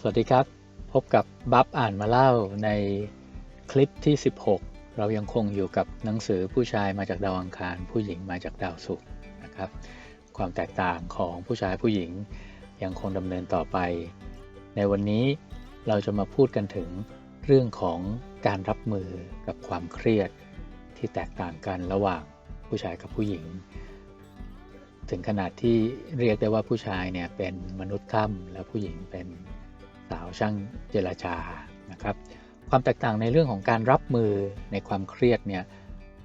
สวัสดีครับ พบกับบัฟอ่านมาเล่าในคลิปที่ 16 เรายังคงอยู่กับหนังสือผู้ชายมาจากดาวอังคาร ผู้หญิงมาจากดาวศุกร์นะครับ ความแตกต่างของผู้ชายผู้หญิงยังคงดำเนินต่อไป ในวันนี้เราจะมาพูดกันถึงเรื่องของการรับมือกับความเครียดที่แตกต่างกันระหว่างผู้ชายกับผู้หญิง ถึงขนาดที่เรียกได้ว่าผู้ชายเนี่ยเป็นมนุษย์ถ้ำแล้วผู้หญิงเป็น สาวช่างเจรจานะครับ ความแตกต่างในเรื่องของการรับมือในความเครียดเนี่ย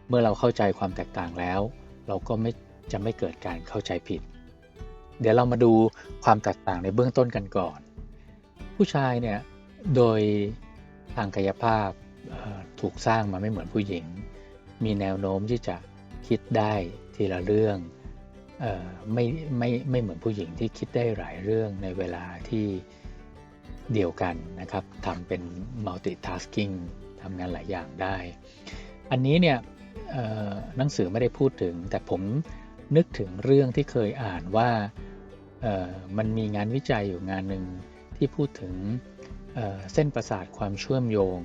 เมื่อเราเข้าใจความแตกต่างแล้ว เราก็ไม่จะไม่เกิดการเข้าใจผิด เดี๋ยวเรามาดูความแตกต่างในเบื้องต้นกันก่อน ผู้ชายเนี่ยโดยทางกายภาพถูกสร้างมาไม่เหมือนผู้หญิง มีแนวโน้มที่จะคิดได้ทีละเรื่องออไม่ไม่ไม่เหมือนผู้หญิงที่คิดได้หลายเรื่องในเวลาที่ เดียวกันนะครับทำเป็น multitasking ทำงานหลายอย่างได้ อันนี้เนี่ยหนังสือไม่ได้พูดถึง แต่ผมนึกถึงเรื่องที่เคยอ่านว่ามันมีงานวิจัยอยู่งานหนึ่งที่พูดถึงเเส้นประสาทความเชื่อมโยง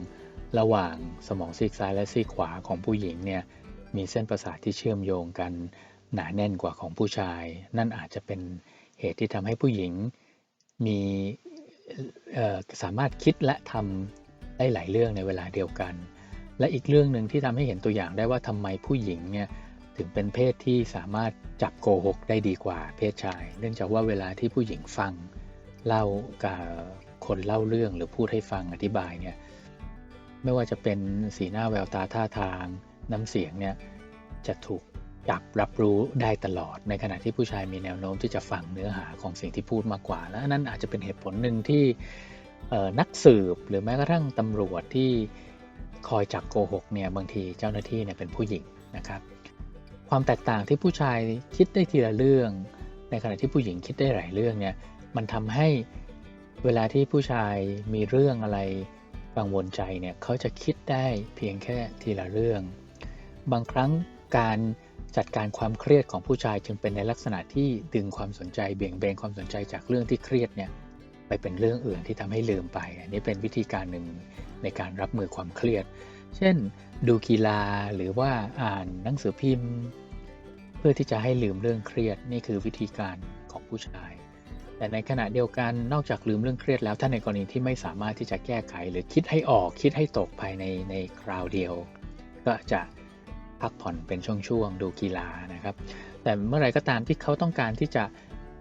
ระหว่างสมองซีกซ้ายและซีกขวาของผู้หญิงเนี่ยมีเส้นประสาทที่เชื่อมโยงกันหนาแน่นกว่าของผู้ชาย นั่นอาจจะเป็นเหตุที่ทำให้ผู้หญิงมี สามารถคิดและทำได้หลายเรื่องในเวลาเดียวกัน และอีกเรื่องหนึ่งที่ทำให้เห็นตัวอย่างได้ว่าทำไมผู้หญิงเนี่ยถึงเป็นเพศที่สามารถจับโกหกได้ดีกว่าเพศชาย เนื่องจากว่าเวลาที่ผู้หญิงฟังเล่ากับคนเล่าเรื่องหรือพูดให้ฟังอธิบายเนี่ยไม่ว่าจะเป็นสีหน้าแววตาท่าทางน้ำเสียงเนี่ยจะถูก จับรับรู้ได้ตลอด ในขณะที่ผู้ชายมีแนวโน้มที่จะฟังเนื้อหาของสิ่งที่พูดมากกว่า และนั่นอาจจะเป็นเหตุผลหนึ่งที่นักสืบหรือแม้กระทั่งตำรวจที่คอยจับโกหกเนี่ยบางทีเจ้าหน้าที่เนี่ยเป็นผู้หญิงนะครับ ความแตกต่างที่ผู้ชายคิดได้ทีละเรื่อง ในขณะที่ผู้หญิงคิดได้หลายเรื่องเนี่ยมันทำให้เวลาที่ผู้ชายมีเรื่องอะไรกังวลใจเนี่ยเขาจะคิดได้เพียงแค่ทีละเรื่อง บางครั้งการ จัดการความเครียดของผู้ชายจึงเป็นในลักษณะที่ดึงความสนใจเบี่ยงเบนความสนใจจากเรื่องที่เครียดเนี่ยไปเป็นเรื่องอื่นที่ทำให้ลืมไป อันนี้เป็นวิธีการหนึ่งในการรับมือความเครียด เช่น ดูกีฬาหรือว่าอ่านหนังสือพิมพ์ เพื่อที่จะให้ลืมเรื่องเครียดนี่คือวิธีการของผู้ชาย แต่ในขณะเดียวกันนอกจากลืมเรื่องเครียดแล้วถ้าในกรณีที่ไม่สามารถที่จะแก้ไข หรือคิดให้ออกคิดให้ตกภายในในคราวเดียว ก็จะ พักผ่อนเป็นช่วงๆ ดูกีฬานะครับ แต่เมื่อไรก็ตามที่เขาต้องการที่จะ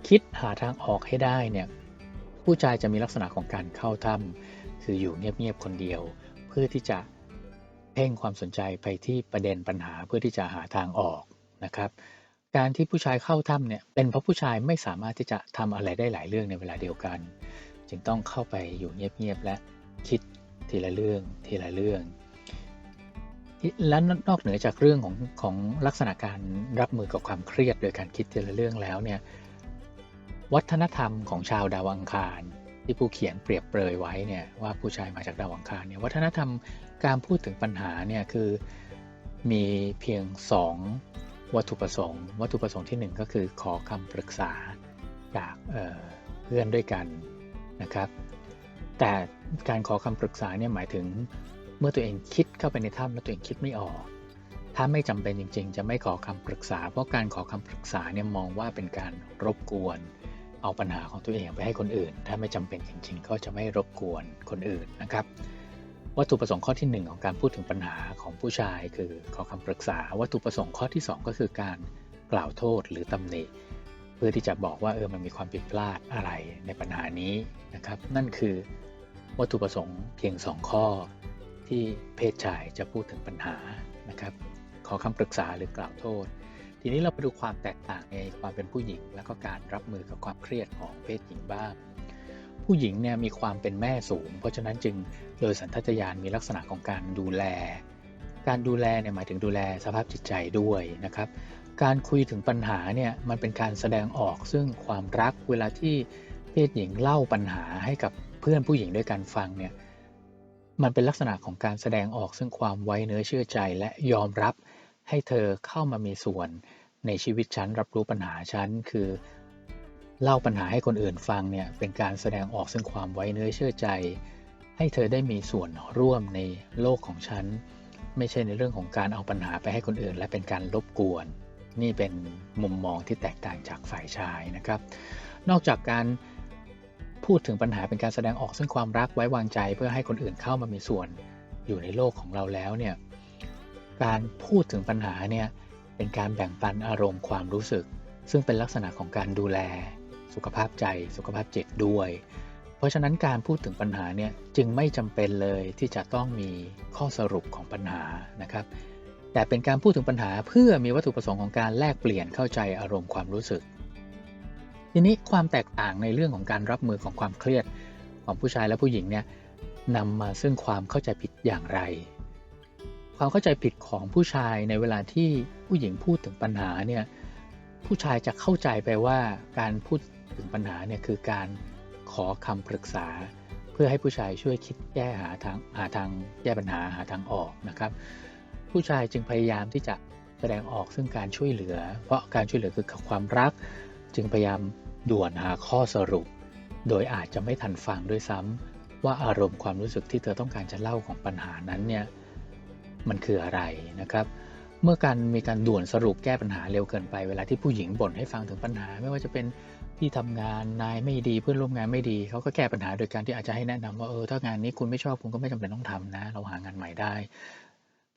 คิดหาทางออกให้ได้เนี่ยผู้ชายจะมีลักษณะของการเข้าถ้ำคืออยู่เงียบๆคนเดียว เพื่อที่จะเพ่งความสนใจไปที่ประเด็นปัญหาเพื่อที่จะหาทางออกนะครับ การที่ผู้ชายเข้าถ้ำเนี่ยเป็นเพราะผู้ชายไม่สามารถที่จะทำอะไรได้หลายเรื่องในเวลาเดียวกัน จึงต้องเข้าไปอยู่เงียบๆและคิดทีละเรื่องทีละเรื่อง และนอกเหนือจากเรื่องของของลักษณะการรับมือกับความเครียดโดยการคิดทีละเรื่องแล้วเนี่ยวัฒนธรรมของชาวดาวอังคาร ที่ผู้เขียนเปรียบเปรยไว้เนี่ยว่าผู้ชายมาจากดาวอังคารเนี่ยวัฒนธรรมการพูดถึงปัญหาเนี่ยคือมีเพียงสองวัตถุประสงค์ วัตถุประสงค์ที่ 1 ก็คือขอคำปรึกษาจากเเพื่อนด้วยกันนะครับ แต่การขอคำปรึกษาเนี่ยหมายถึง เมื่อตัวเองคิดเข้าไปในถ้ำแล้วตัวเองคิดไม่ออก ถ้าไม่จำเป็นจริง ๆ จะไม่ขอคำปรึกษา เพราะการขอคำปรึกษาเนี่ยมองว่าเป็นการรบกวน เอาปัญหาของตัวเองไปให้คนอื่น ถ้าไม่จำเป็นจริง ๆ ก็จะไม่รบกวนคนอื่นนะครับวัตถุประสงค์ข้อที่ 1 ของการพูดถึงปัญหาของผู้ชายคือขอคำปรึกษา วัตถุประสงค์ข้อที่ 2 ก็คือการกล่าวโทษหรือตำหนิเพื่อที่จะบอกว่าเออมันมีความผิดพลาดอะไรในปัญหานี้นะครับ นั่นคือวัตถุประสงค์เพียง 2 ข้อ ที่เพศชายจะพูดถึงปัญหานะครับ ขอคำปรึกษาหรือกล่าวโทษ ทีนี้เราไปดูความแตกต่างในความเป็นผู้หญิง และก็การรับมือกับความเครียดของเพศหญิงบ้าง ผู้หญิงเนี่ยมีความเป็นแม่สูง เพราะฉะนั้นจึงโดยสัญชาตญาณมีลักษณะของการดูแล การดูแลเนี่ยหมายถึงดูแลสภาพจิตใจด้วยนะครับ การคุยถึงปัญหาเนี่ยมันเป็นการแสดงออกซึ่งความรักเวลาที่เพศหญิงเล่าปัญหาให้กับเพื่อนผู้หญิงด้วยกันฟังเนี่ย มันเป็นลักษณะของการแสดงออกซึ่งความไว้เนื้อเชื่อใจและยอมรับให้เธอเข้ามามีส่วนในชีวิตฉันรับรู้ปัญหาฉันคือ เล่าปัญหาให้คนอื่นฟังเนี่ยเป็นการแสดงออกซึ่งความไว้เนื้อเชื่อใจ ให้เธอได้มีส่วนร่วมในโลกของฉัน ไม่ใช่ในเรื่องของการเอาปัญหาไปให้คนอื่น และเป็นการรบกวน นี่เป็นมุมมองที่แตกต่างจากฝ่ายชายนะครับ นอกจากการ พูดถึงปัญหาเป็นการแสดงออกซึ่งความรักไว้วางใจเพื่อให้คนอื่นเข้ามามีส่วนอยู่ในโลกของเราแล้วเนี่ยการพูดถึงปัญหาเนี่ยเป็นการแบ่งปันอารมณ์ความรู้สึก ซึ่งเป็นลักษณะของการดูแล สุขภาพใจ สุขภาพจิตด้วย เพราะฉะนั้นการพูดถึงปัญหาเนี่ยจึงไม่จำเป็นเลยที่จะต้องมีข้อสรุปของปัญหานะครับแต่เป็นการพูดถึงปัญหาเพื่อมีวัตถุประสงค์ของการแลกเปลี่ยนเข้าใจอารมณ์ความรู้สึก ทีนี้ความแตกต่างในเรื่องของการรับมือของความเครียดของผู้ชายและผู้หญิงเนี่ยนำมาซึ่งความเข้าใจผิดอย่างไร ความเข้าใจผิดของผู้ชายในเวลาที่ผู้หญิงพูดถึงปัญหาเนี่ยผู้ชายจะเข้าใจไปว่าการพูดถึงปัญหาเนี่ยคือการขอคำปรึกษา เพื่อให้ผู้ชายช่วยคิดแก้หาทางหาทางแก้ปัญหาหาทางออกนะครับ ผู้ชายจึงพยายามที่จะแสดงออกซึ่งการช่วยเหลือ เพราะการช่วยเหลือคือความรัก จึงพยายาม ด่วนหาข้อสรุป โดยอาจจะไม่ทันฟังด้วยซ้ำว่าอารมณ์ความรู้สึกที่เธอต้องการจะเล่าของปัญหานั้นเนี่ยมันคืออะไรนะครับ เมื่อการมีการด่วนสรุปแก้ปัญหาเร็วเกินไปเวลาที่ผู้หญิงบ่นให้ฟังถึงปัญหา ไม่ว่าจะเป็นที่ทำงานนายไม่ดีเพื่อนร่วมงานไม่ดีเขาก็แก้ปัญหาโดยการที่อาจจะให้แนะนำว่าเออถ้างานนี้คุณไม่ชอบคุณก็ไม่จำเป็นต้องทำนะ เราหางานใหม่ได้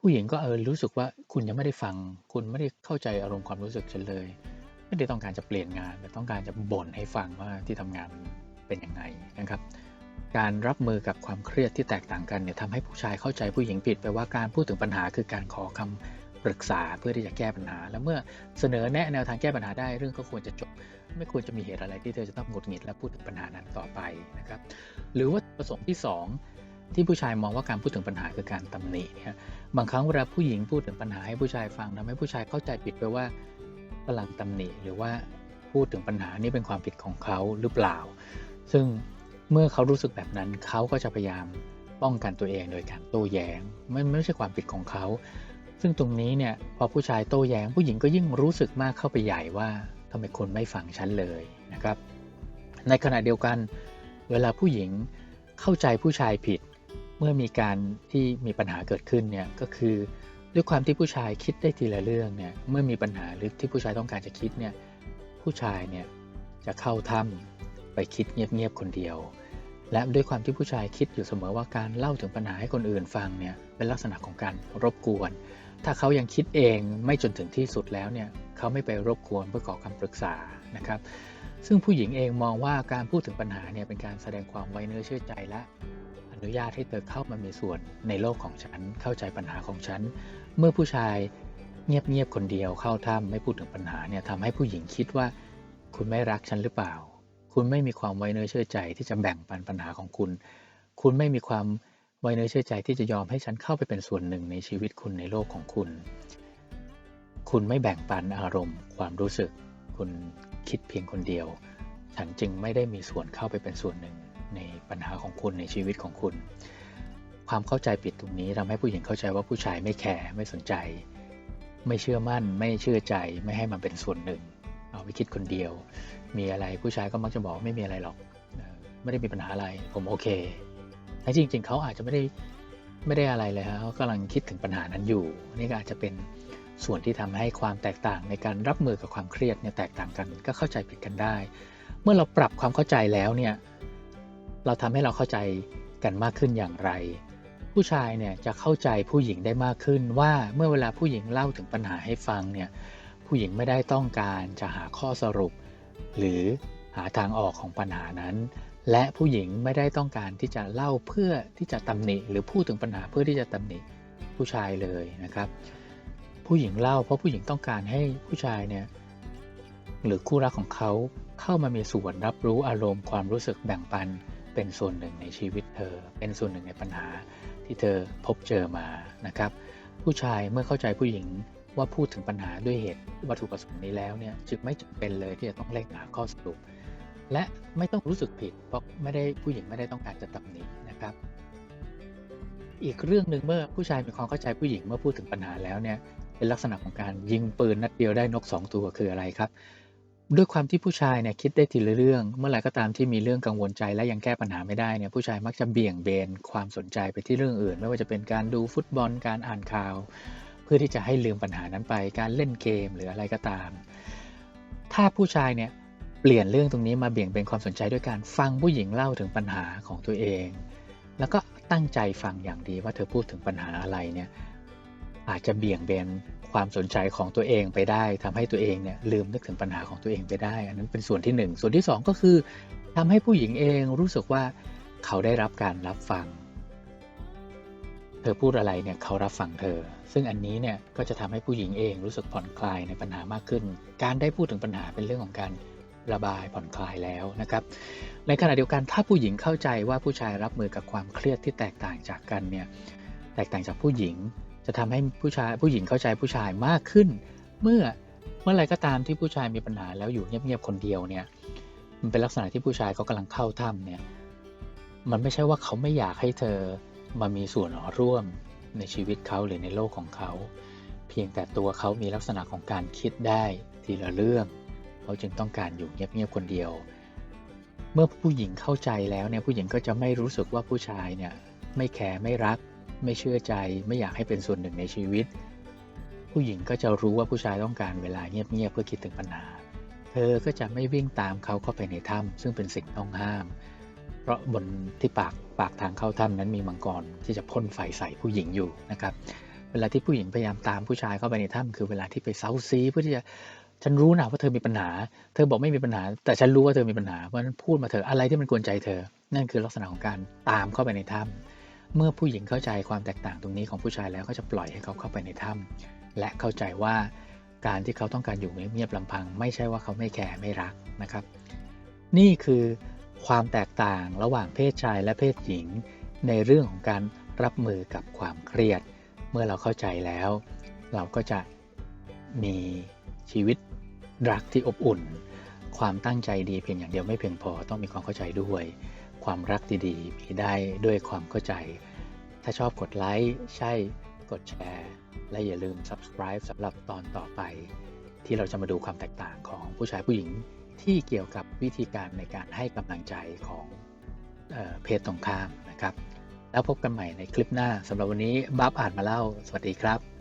ผู้หญิงก็เออรู้สึกว่าคุณยังไม่ได้ฟัง คุณไม่ได้เข้าใจอารมณ์ความรู้สึกฉันเลย ไม่ได้ต้องการจะเปลี่ยนงาน แต่ต้องการจะบ่นให้ฟังว่าที่ทำงานเป็นยังไงนะครับ การรับมือกับความเครียดที่แตกต่างกันเนี่ยทำให้ผู้ชายเข้าใจผู้หญิงผิดไปว่าการพูดถึงปัญหาคือการขอคำปรึกษาเพื่อที่จะแก้ปัญหา แล้วเมื่อเสนอแนะแนวทางแก้ปัญหาได้เรื่องก็ควรจะจบ ไม่ควรจะมีเหตุอะไรที่เธอจะต้องหงุดหงิดและพูดถึงปัญหานั้นต่อไปนะครับ หรือว่าประสงค์ที่ 2 ที่ผู้ชายมองว่าการพูดถึงปัญหาคือการตำหนิเนี่ยบางครั้งเวลาผู้หญิงพูดถึงปัญหาให้ผู้ชายฟังทำให้ผู้ชายเข้าใจผิดไปว่า กำลังตำหนิหรือว่าพูดถึงปัญหานี้เป็นความผิดของเขาหรือเปล่า ซึ่งเมื่อเขารู้สึกแบบนั้นเขาก็จะพยายามป้องกันตัวเองโดยการโต้แย้งไมันไม่ใช่ความผิดของเขา ซึ่งตรงนี้เนี่ยพอผู้ชายโต้แย้ง ผู้หญิงก็ยิ่งรู้สึกมากเข้าไปใหญ่ว่าทำไมคุณไม่ฟังฉันเลยนะครับ ในขณะเดียวกัน เวลาผู้หญิงเข้าใจผู้ชายผิด เมื่อมีการที่มีปัญหาเกิดขึ้นเนี่ยก็คือ ด้วยความที่ผู้ชายคิดได้ทีละเรื่องเนี่ยเมื่อมีปัญหาหรือที่ผู้ชายต้องการจะคิดเนี่ยผู้ชายเนี่ยจะเข้าถ้ำไปคิดเงียบๆคนเดียว และด้วยความที่ผู้ชายคิดอยู่เสมอว่าการเล่าถึงปัญหาให้คนอื่นฟังเนี่ยเป็นลักษณะของการรบกวน ถ้าเขายังคิดเองไม่จนถึงที่สุดแล้วเนี่ยเขาไม่ไปรบกวนเพื่อขอคำปรึกษานะครับซึ่งผู้หญิงเองมองว่าการพูดถึงปัญหาเนี่ยเป็นการแสดงความไว้เนื้อเชื่อใจและ นุญาตให้เธอเข้ามามีส่วนในโลกของฉัน เข้าใจปัญหาของฉัน เมื่อผู้ชายเงียบๆคนเดียวเข้าถ้ำไม่พูดถึงปัญหาเนี่ยทำให้ผู้หญิงคิดว่า คุณไม่รักฉันหรือเปล่า คุณไม่มีความไว้เนื้อเชื่อใจที่จะแบ่งปันปัญหาของคุณ คุณไม่มีความไว้เนื้อเชื่อใจที่จะยอมให้ฉันเข้าไปเป็นส่วนหนึ่งในชีวิตคุณในโลกของคุณ คุณไม่แบ่งปันอารมณ์ ความรู้สึก คุณคิดเพียงคนเดียว ฉันจึงไม่ได้มีส่วนเข้าไปเป็นส่วนหนึ่ง ในปัญหาของคุณในชีวิตของคุณ ความเข้าใจผิดตรงนี้ทำให้ผู้หญิงเข้าใจว่าผู้ชายไม่แคร์ไม่สนใจ ไม่เชื่อมั่น ไม่เชื่อใจไม่ให้มันเป็นส่วนหนึ่ง เอาไปคิดคนเดียว มีอะไรผู้ชายก็มักจะบอกไม่มีอะไรหรอกไม่ได้มีปัญหาอะไรผมโอเคแต่จริง ๆเขาอาจจะไม่ได้ไม่ได้อะไรเลยฮะเขากำลังคิดถึงปัญหานั้นอยู่ นี่ก็อาจจะเป็นส่วนที่ทำให้ความแตกต่างในการรับมือกับความเครียดเนี่ยแตกต่างกันก็เข้าใจผิดกันได้ เมื่อเราปรับความเข้าใจแล้วเนี่ย เราทำให้เราเข้าใจกันมากขึ้นอย่างไร ผู้ชายเนี่ยจะเข้าใจผู้หญิงได้มากขึ้นว่าเมื่อเวลาผู้หญิงเล่าถึงปัญหาให้ฟังเนี่ยผู้หญิงไม่ได้ต้องการจะหาข้อสรุป หรือหาทางออกของปัญหานั้น และผู้หญิงไม่ได้ต้องการที่จะเล่าเพื่อที่จะตำหนิ หรือพูดถึงปัญหาเพื่อที่จะตำหนิผู้ชายเลยนะครับ ผู้หญิงเล่าเพราะผู้หญิงต้องการให้ผู้ชายเนี่ยหรือคู่รักของเขาเข้ามามีส่วนรับรู้อารมณ์ความรู้สึกแบ่งปัน เป็นส่วนหนึ่งในชีวิตเธอ เป็นส่วนหนึ่งในปัญหาที่เธอพบเจอมานะครับ ผู้ชายเมื่อเข้าใจผู้หญิงว่าพูดถึงปัญหาด้วยเหตุวัตถุประสงค์นี้แล้วเนี่ยจึงไม่จำเป็นเลยที่จะต้องเร่งหาข้อสรุป และไม่ต้องรู้สึกผิด เพราะไม่ได้ผู้หญิงไม่ได้ต้องการจะตำหนินะครับ อีกเรื่องหนึ่งเมื่อผู้ชายมีความเข้าใจผู้หญิงเมื่อพูดถึงปัญหาแล้วเนี่ยเป็นลักษณะของการยิงปืนนัดเดียวได้นก 2 ตัวคืออะไรครับ ด้วยความที่ผู้ชายเนี่ยคิดได้ทีละเรื่อง เมื่อไหร่ก็ตามที่มีเรื่องกังวลใจและยังแก้ปัญหาไม่ได้เนี่ยผู้ชายมักจะเบี่ยงเบนความสนใจไปที่เรื่องอื่น ไม่ว่าจะเป็นการดูฟุตบอลการอ่านข่าว เพื่อที่จะให้ลืมปัญหานั้นไป การเล่นเกมหรืออะไรก็ตาม ถ้าผู้ชายเนี่ยเปลี่ยนเรื่องตรงนี้มาเบี่ยงเบนความสนใจด้วยการฟังผู้หญิงเล่าถึงปัญหาของตัวเอง แล้วก็ตั้งใจฟังอย่างดีว่าเธอพูดถึงปัญหาอะไรเนี่ยอาจจะเบี่ยงเบน ความสนใจของตัวเองไปได้ทำให้ตัวเองเนี่ยลืมนึกถึงปัญหาของตัวเองไปได้ อันนั้นเป็นส่วนที่หนึ่งส่วนที่สองก็คือทำให้ผู้หญิงเองรู้สึกว่าเขาได้รับการรับฟัง เธอพูดอะไรเนี่ยเขารับฟังเธอ ซึ่งอันนี้เนี่ยก็จะทำให้ผู้หญิงเองรู้สึกผ่อนคลายในปัญหามากขึ้น การได้พูดถึงปัญหาเป็นเรื่องของการระบายผ่อนคลายแล้วนะครับ ในขณะเดียวกันถ้าผู้หญิงเข้าใจว่าผู้ชายรับมือกับความเครียดที่แตกต่างจากกันเนี่ยแตกต่างจากผู้หญิง จะทำให้ผู้ชายผู้หญิงเข้าใจผู้ชายมากขึ้น เมื่อเมื่อไรก็ตามที่ผู้ชายมีปัญหาแล้วอยู่เงียบๆคนเดียวเนี่ยมันเป็นลักษณะที่ผู้ชายเขากำลังเข้าถ้ำเนี่ยมันไม่ใช่ว่าเขาไม่อยากให้เธอมามีส่วนร่วมในชีวิตเขาหรือในโลกของเขา เพียงแต่ตัวเขามีลักษณะของการคิดได้ทีละเรื่อง เขาจึงต้องการอยู่เงียบๆคนเดียว เมื่อผู้หญิงเข้าใจแล้วเนี่ยผู้หญิงก็จะไม่รู้สึกว่าผู้ชายเนี่ยไม่แคร์ไม่รัก ไม่เชื่อใจ ไม่อยากให้เป็นส่วนหนึ่งในชีวิต ผู้หญิงก็จะรู้ว่าผู้ชายต้องการเวลาเงียบๆเพื่อคิดถึงปัญหา เธอก็จะไม่วิ่งตามเขาเข้าไปในถ้ำซึ่งเป็นสิ่งต้องห้าม เพราะบนที่ปากปากทางเข้าถ้ำนั้นมีมังกรที่จะพ่นไฟใส่ผู้หญิงอยู่นะครับ เวลาที่ผู้หญิงพยายามตามผู้ชายเข้าไปในถ้ำคือเวลาที่ไปเซาซีเพื่อที่จะฉันรู้นะว่าเธอมีปัญหา เธอบอกไม่มีปัญหา แต่ฉันรู้ว่าเธอมีปัญหา เพราะฉะนั้นพูดมาเถอะอะไรที่มันกวนใจเธอ นั่นคือลักษณะของการตามเข้าไปในถ้ำ เมื่อผู้หญิงเข้าใจความแตกต่างตรงนี้ของผู้ชายแล้วก็จะปล่อยให้เขาเข้าไปในถ้ำและเข้าใจว่าการที่เขาต้องการอยู่เงียบๆลำพัง ไม่ใช่ว่าเขาไม่แคร์ไม่รักนะครับ นี่คือความแตกต่างระหว่างเพศชายและเพศหญิง ในเรื่องของการรับมือกับความเครียด เมื่อเราเข้าใจแล้ว เราก็จะมีชีวิตรักที่อบอุ่น ความตั้งใจดีเพียงอย่างเดียวไม่เพียงพอต้องมีความเข้าใจด้วย ความรักดีๆมีได้ด้วยความเข้าใจ ถ้าชอบกดไลค์ใช่กดแชร์ และอย่าลืม subscribe สำหรับตอนต่อไป ที่เราจะมาดูความแตกต่างของผู้ชายผู้หญิงที่เกี่ยวกับวิธีการในการให้กำลังใจของเออเพศตรงข้ามนะครับ แล้วพบกันใหม่ในคลิปหน้าสำหรับวันนี้บัฟอ่านมาเล่า สวัสดีครับ